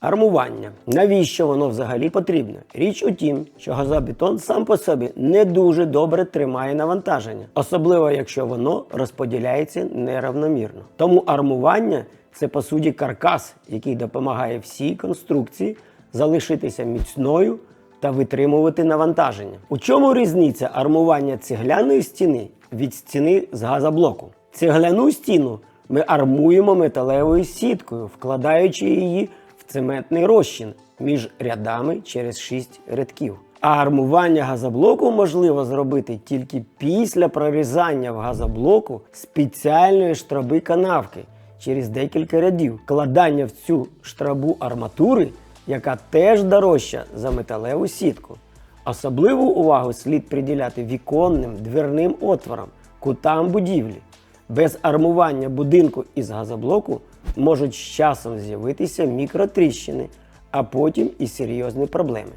Армування. Навіщо воно взагалі потрібно? Річ у тім, що газобетон сам по собі не дуже добре тримає навантаження, особливо якщо воно розподіляється неравномірно. Тому армування це по суті каркас, який допомагає всій конструкції залишитися міцною та витримувати навантаження. У чому різниця армування цегляної стіни від стіни з газоблоку? Цегляну стіну ми армуємо металевою сіткою, вкладаючи її цементний розчин між рядами через 6 рядків. А армування газоблоку можливо зробити тільки після прорізання в газоблоку спеціальної штраби канавки через декілька рядів. Вкладання в цю штрабу арматури, яка теж дорожча за металеву сітку. Особливу увагу слід приділяти віконним дверним отворам, кутам будівлі. Без армування будинку із газоблоку можуть з часом з'явитися мікротріщини, а потім і серйозні проблеми.